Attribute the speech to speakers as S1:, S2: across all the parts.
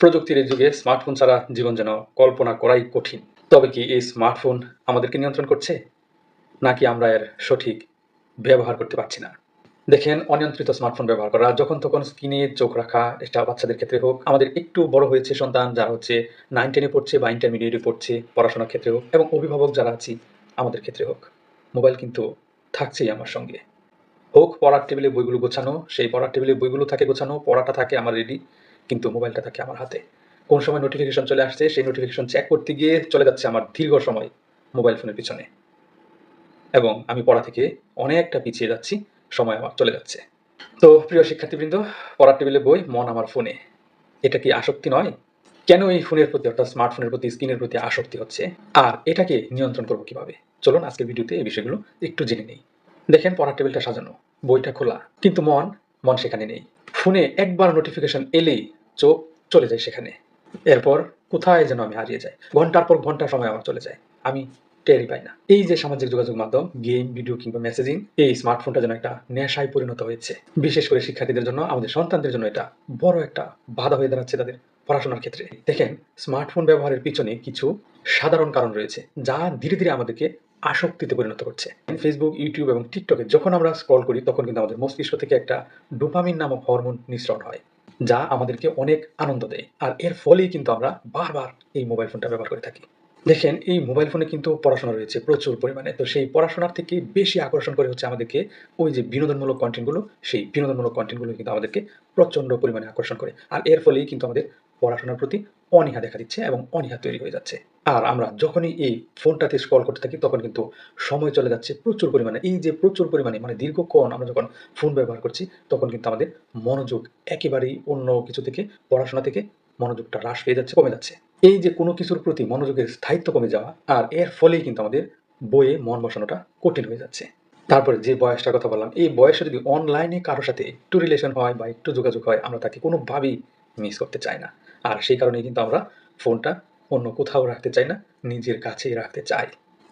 S1: প্রযুক্তির এই যুগে স্মার্টফোন ছাড়া জীবন যেন কল্পনা করাই কঠিন। তবে কি এই স্মার্টফোন আমাদেরকে নিয়ন্ত্রণ করছে? নাকি আমরা এর সঠিক ব্যবহার করতে পারছি না? দেখেন, অনিয়ন্ত্রিত স্মার্টফোন ব্যবহার করা, যখন তখন স্ক্রিনে চোখ রাখা, এটা বাচ্চাদের ক্ষেত্রে হোক, আমাদের একটু বড় হয়েছে সন্তান, যারা হচ্ছে নাইন টেনে পড়ছে বা ইন্টারমিডিয়েটে পড়ছে, পড়াশোনার ক্ষেত্রে হোক, এবং অভিভাবক যারা আছি, আমাদের ক্ষেত্রে হোক মোবাইল কিন্তু থাকছেই আমার সঙ্গে। হোক, পড়ার টেবিলে বইগুলো গোছানো, সেই পড়ার টেবিলে বইগুলো থাকে গোছানো, পড়াটা থাকে আমার রেডি কিন্তু মোবাইলটা থাকে আমার হাতে। কোন সময় নোটিফিকেশন চলে আসছে, সেই নোটিফিকেশন চেক করতে গিয়ে চলে যাচ্ছে আমার দীর্ঘ সময় মোবাইল ফোনের পিছনে। এবং আমি পড়া থেকে অনেকটা পিছিয়ে যাচ্ছি, সময় আমার চলে যাচ্ছে। তো প্রিয় শিক্ষার্থীবৃন্দ, পড়ার টেবিলে বই, মন আমার ফোনে। এটা কি আসক্তি নয়? কেন এই ফোনের প্রতি অর্থাৎ স্মার্টফোনের প্রতি স্ক্রিনের প্রতি আসক্তি হচ্ছে? আর এটাকে নিয়ন্ত্রণ করব কীভাবে? চলুন আজকের ভিডিওতে এই বিষয়গুলো একটু জেনে নেই। দেখেন পড়ার টেবিলটা সাজানো, বইটা খোলা। কিন্তু মন মন সেখানে নেই। ফোনে একবার নোটিফিকেশন এলেই চোখ চলে যায় সেখানে। এরপর কোথায় যেন আমি হারিয়ে যাই। ঘণ্টার পর ঘণ্টা সময় আমার চলে যায়। আমি টেরই পাই না। এই যে সামাজিক যোগাযোগ মাধ্যম, গেম, ভিডিও কিংবা মেসেজিং এই স্মার্টফোনটা যেন একটা নেশায় পরিণত হয়েছে। বিশেষ করে শিক্ষার্থীদের জন্য, আমাদের সন্তানদের জন্য এটা বড় একটা বাধা হয়ে দাঁড়াচ্ছে তাদের পড়াশোনার ক্ষেত্রে। দেখেন স্মার্টফোন ব্যবহারের পিছনে কিছু সাধারণ কারণ রয়েছে, যা ধীরে ধীরে আমাদেরকে আসক্তিতে পরিণত করছে। ফেসবুক ইউটিউব এবং টিকটকে যখন আমরা স্ক্রল করি, তখন কিন্তু আমাদের মস্তিষ্ক থেকে একটা ডোপামিন নামক হরমোন নিঃসরণ হয়। যা আমাদেরকে অনেক আনন্দ দেয়। আর এর ফলেই কিন্তু আমরা বারবার এই মোবাইল ফোনটা ব্যবহার করে থাকি। দেখেন, এই মোবাইল ফোনে কিন্তু পড়াশোনা রয়েছে প্রচুর পরিমাণে। তো সেই পড়াশোনার থেকে বেশি আকর্ষণ করে হচ্ছে আমাদেরকে ওই যে বিনোদনমূলক কন্টেন্টগুলো সেই বিনোদনমূলক কন্টেন্টগুলো কিন্তু আমাদেরকে প্রচণ্ড পরিমাণে আকর্ষণ করে। আর এর ফলেই কিন্তু আমাদের পড়াশোনার প্রতি অনীহা দেখা দিচ্ছে এবং অনীহা তৈরি হয়ে যাচ্ছে। আর আমরা যখনই এই ফোনটাতে স্ক্রল করতে থাকি, তখন কিন্তু সময় চলে যাচ্ছে প্রচুর পরিমাণে। এই যে প্রচুর পরিমাণে মানে দীর্ঘক্ষণ আমরা যখন ফোন ব্যবহার করছি, তখন কিন্তু আমাদের মনোযোগ একেবারেই অন্য কিছু থেকে, পড়াশোনা থেকে মনোযোগটা হ্রাস পেয়ে যাচ্ছে, কমে যাচ্ছে। এই যে কোনো কিছুর প্রতি মনোযোগের স্থায়িত্ব কমে যাওয়া, আর এর ফলেই কিন্তু আমাদের বইয়ে মন বসানোটা কঠিন হয়ে যাচ্ছে। তারপরে যে বয়সটার কথা বললাম, এই বয়সে যদি অনলাইনে কারোর সাথে একটু রিলেশন হয় বা একটু যোগাযোগ হয়, আমরা তাকে কোনোভাবেই মিস করতে চাই না। আর সেই কারণেই কিন্তু আমরা ফোনটা অন্য কোথাও রাখতে চাই না, নিজের কাছেই রাখতে চাই।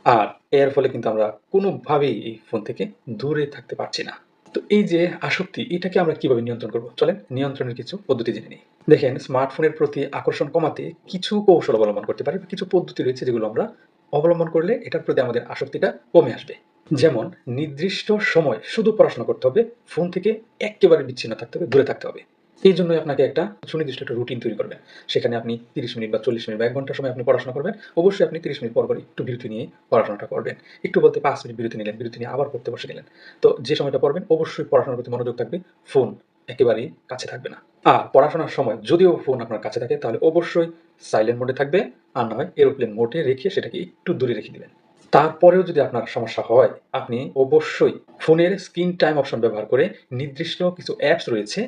S1: আর এর ফলে কিন্তু আমরা কোনোভাবেই এই ফোন থেকে দূরে থাকতে পারছি না। তো এই যে আসক্তি, এটাকে আমরা কীভাবে নিয়ন্ত্রণ করব? চলেন নিয়ন্ত্রণের কিছু পদ্ধতি জেনে নিই। দেখেন স্মার্টফোনের প্রতি আকর্ষণ কমাতে কিছু কৌশল অবলম্বন করতে পারি কিছু পদ্ধতি রয়েছে যেগুলো আমরা অবলম্বন করলে এটার প্রতি আমাদের আসক্তিটা কমে আসবে। যেমন, নির্দিষ্ট সময় শুধু পড়াশোনা করতে হবে, ফোন থেকে একেবারে বিচ্ছিন্ন থাকতে হবে, দূরে থাকতে হবে। এই জন্যই আপনাকে একটা সুনির্দিষ্ট একটা রুটিন তৈরি করবেন সেখানে আপনি তিরিশ মিনিট বা চল্লিশ মিনিট বা এক ঘণ্টা সময় আপনি পড়াশোনা করবেন। অবশ্যই আপনি তিরিশ মিনিট পর একটু বিরতি নিয়ে পড়াশোনাটা করবেন। একটু বলতে পাঁচ মিনিট বিরতি নিলেন, বিরতি নিয়ে আবার পড়তে বসে গেলেন। তো যে সময়টা পড়বেন, অবশ্যই পড়াশোনার প্রতি মনোযোগ থাকবে। ফোন একেবারেই কাছে থাকবে না। আর পড়াশোনার সময় যদিও ফোন আপনার কাছে থাকে, তাহলে অবশ্যই সাইলেন্ট মোডে থাকবে। আর না হয় এরোপ্লেন মোডে রেখে সেটাকে একটু দূরে রেখে দিবেন। তারপরেও যদি আপনার সমস্যা হয়, আপনি অবশ্যই ফোনের স্ক্রিন টাইম অপশন ব্যবহার করে নির্দিষ্ট কিছু অ্যাপস রয়েছে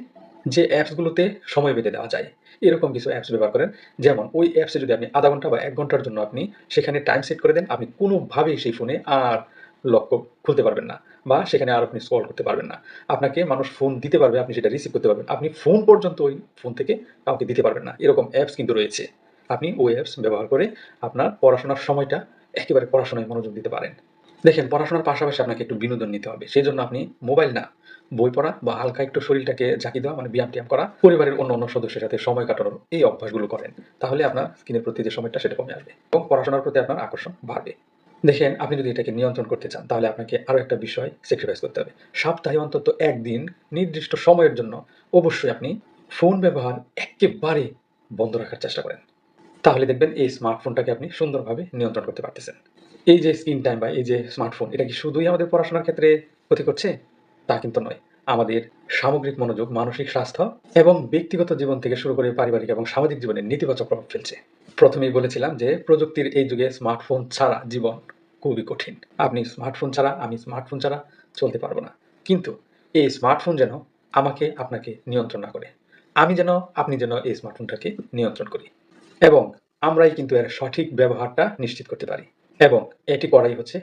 S1: যে অ্যাপসগুলোতে সময় বেঁধে দেওয়া যায়। এরকম কিছু অ্যাপস ব্যবহার করেন। যেমন ওই অ্যাপসে যদি আপনি আধা ঘণ্টা বা এক ঘণ্টার জন্য আপনি সেখানে টাইম সেট করে দেন, আপনি কোনোভাবেই সেই ফোনে আর লক্ষ্য খুলতে পারবেন না বা সেখানে আর আপনি স্ক্রল করতে পারবেন না। আপনাকে মানুষ ফোন দিতে পারবে, আপনি সেটা রিসিভ করতে পারবেন। আপনি ফোন পর্যন্ত ওই ফোন থেকে কাউকে দিতে পারবেন না। এরকম অ্যাপস কিন্তু রয়েছে। আপনি ওই অ্যাপস ব্যবহার করে আপনার পড়াশোনার সময়টা একেবারে পড়াশোনায় মনোযোগ দিতে পারেন। দেখেন, পড়াশোনার পাশাপাশি আপনাকে একটু বিনোদন নিতে হবে। সেই জন্য আপনি মোবাইল না বই পড়া বা হালকা একটু শরীরটাকে ঝাঁকি দেওয়া মানে ব্যায়াম ট্যায়াম করা, পরিবারের অন্য অন্য সদস্যের সাথে সময় কাটানোর এই অভ্যাসগুলো করেন, তাহলে আপনার স্কিনের প্রতি যে সময়টা সেটা কমে আসবে এবং পড়াশোনার প্রতি আপনার আকর্ষণ বাড়বে। দেখেন, আপনি যদি এটাকে নিয়ন্ত্রণ করতে চান, তাহলে আপনাকে আরও একটা বিষয় স্যাক্রিফাইস করতে হবে। সপ্তাহে অন্তত একদিন নির্দিষ্ট সময়ের জন্য অবশ্যই আপনি ফোন ব্যবহার একেবারে বন্ধ রাখার চেষ্টা করেন। তাহলে দেখবেন এই স্মার্টফোনটাকে আপনি সুন্দরভাবে নিয়ন্ত্রণ করতে পারতেছেন। এই যে স্ক্রিন টাইম বা এই যে স্মার্টফোন এটা কি শুধুই আমাদের পড়াশোনার ক্ষেত্রে ক্ষতি করছে? তা কিন্তু নয়। আমাদের সামগ্রিক মনোযোগ, মানসিক স্বাস্থ্য এবং ব্যক্তিগত জীবন থেকে শুরু করে পারিবারিক এবং সামাজিক জীবনে নেতিবাচক প্রভাব ফেলছে। প্রথমেই বলেছিলাম যে, প্রযুক্তির এই যুগে স্মার্টফোন ছাড়া জীবন খুবই কঠিন। আপনি স্মার্টফোন ছাড়া, আমি স্মার্টফোন ছাড়া চলতে পারব না। কিন্তু এই স্মার্টফোন যেন আমাকে, আপনাকে নিয়ন্ত্রণ না করে। আমি যেন, আপনি যেন এই স্মার্টফোনটাকে নিয়ন্ত্রণ করি। এবং আমরাই কিন্তু এর সঠিক ব্যবহারটা নিশ্চিত করতে পারি। এবং এটি করাই হচ্ছে